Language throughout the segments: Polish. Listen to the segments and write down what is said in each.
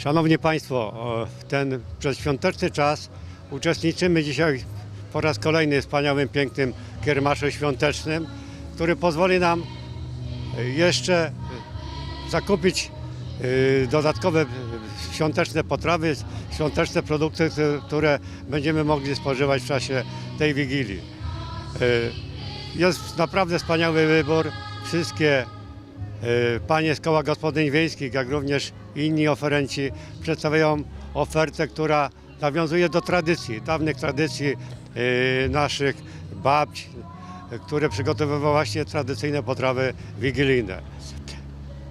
Szanowni Państwo, ten przedświąteczny czas uczestniczymy dzisiaj po raz kolejny w wspaniałym, pięknym kiermaszu świątecznym, który pozwoli nam jeszcze y, zakupić y, dodatkowe y, świąteczne potrawy, świąteczne produkty, które- będziemy mogli spożywać w czasie tej Wigilii. Jest naprawdę wspaniały wybór. Wszystkie panie z koła gospodyń wiejskich, jak również inni oferenci przedstawiają ofertę, która nawiązuje do tradycji, dawnych tradycji y, naszych babć, y, które przygotowywały właśnie tradycyjne potrawy wigilijne.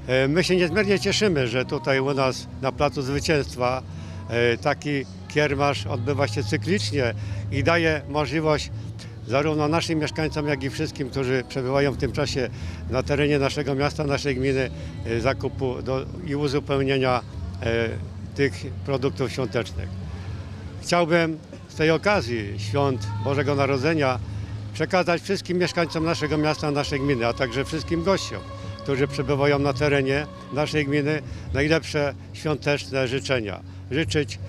E, My się niezmiernie cieszymy, że tutaj u nas na Placu Zwycięstwa e, taki kiermasz odbywa się cyklicznie i daje możliwość zarówno naszym mieszkańcom, jak i wszystkim, którzy przebywają w tym czasie na terenie naszego miasta, naszej gminy, e, zakupu do, i uzupełnienia e, tych produktów świątecznych. Chciałbym z tej okazji świąt Bożego Narodzenia przekazać wszystkim mieszkańcom naszego miasta, naszej gminy, a także wszystkim gościom, którzy przebywają na terenie naszej gminy, najlepsze świąteczne życzenia. Życzyć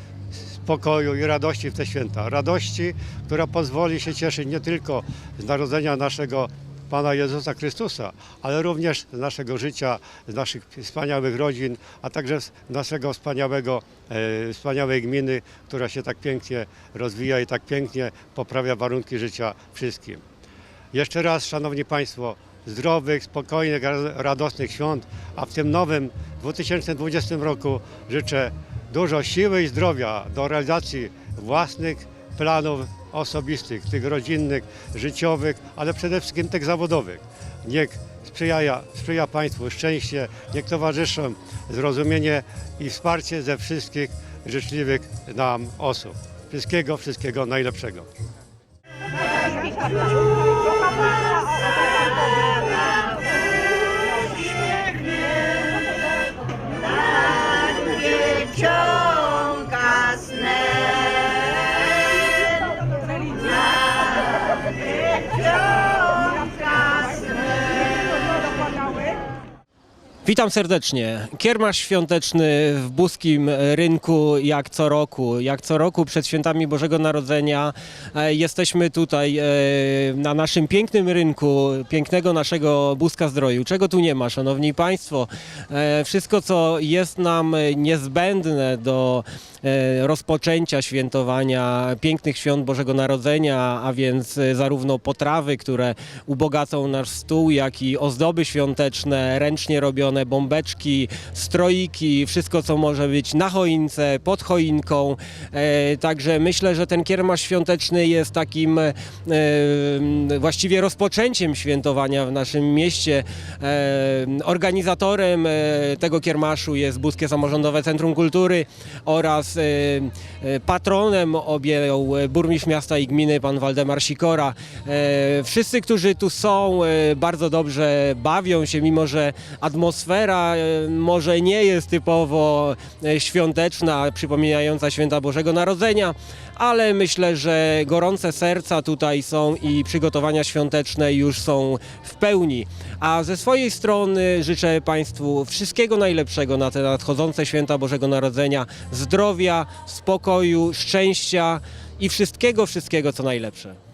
spokoju i radości w te święta. Radości, która pozwoli się cieszyć nie tylko z narodzenia naszego Pana Jezusa Chrystusa, ale również z naszego życia, z naszych wspaniałych rodzin, a także z naszego wspaniałego, e, wspaniałej gminy, która się tak pięknie rozwija i tak pięknie poprawia warunki życia wszystkim. Jeszcze raz, Szanowni Państwo, zdrowych, spokojnych, ra- radosnych świąt, a w tym nowym 2020 roku życzę dużo siły i zdrowia do realizacji własnych planów osobistych, tych rodzinnych, życiowych, ale przede wszystkim tych zawodowych. Niech sprzyja, sprzyja Państwu szczęście, niech towarzyszą zrozumienie i wsparcie ze wszystkich życzliwych nam osób. Wszystkiego, wszystkiego najlepszego. Witam serdecznie. Kiermasz świąteczny w Buskim Rynku jak co roku. Jak co roku przed świętami Bożego Narodzenia e, jesteśmy tutaj e, na naszym pięknym rynku, pięknego naszego Buska Zdroju. Czego tu nie ma, szanowni państwo? E, Wszystko co jest nam niezbędne do rozpoczęcia świętowania pięknych świąt Bożego Narodzenia, a więc zarówno potrawy, które ubogacą nasz stół, jak i ozdoby świąteczne, ręcznie robione bombeczki, stroiki, wszystko co może być na choince, pod choinką. E, Także myślę, że ten kiermasz świąteczny jest takim e, właściwie rozpoczęciem świętowania w naszym mieście. E, Organizatorem tego kiermaszu jest Buskie Samorządowe Centrum Kultury oraz patronem objął burmistrz miasta i gminy pan Waldemar Sikora. Wszyscy, którzy tu są, bardzo dobrze bawią się, mimo że atmosfera e, może nie jest typowo e, świąteczna, przypominająca święta Bożego Narodzenia, ale myślę, że gorące serca tutaj są i przygotowania świąteczne już są w pełni. A ze swojej strony życzę Państwu wszystkiego najlepszego na te nadchodzące święta Bożego Narodzenia, zdrowia, spokoju, szczęścia i wszystkiego, wszystkiego co najlepsze.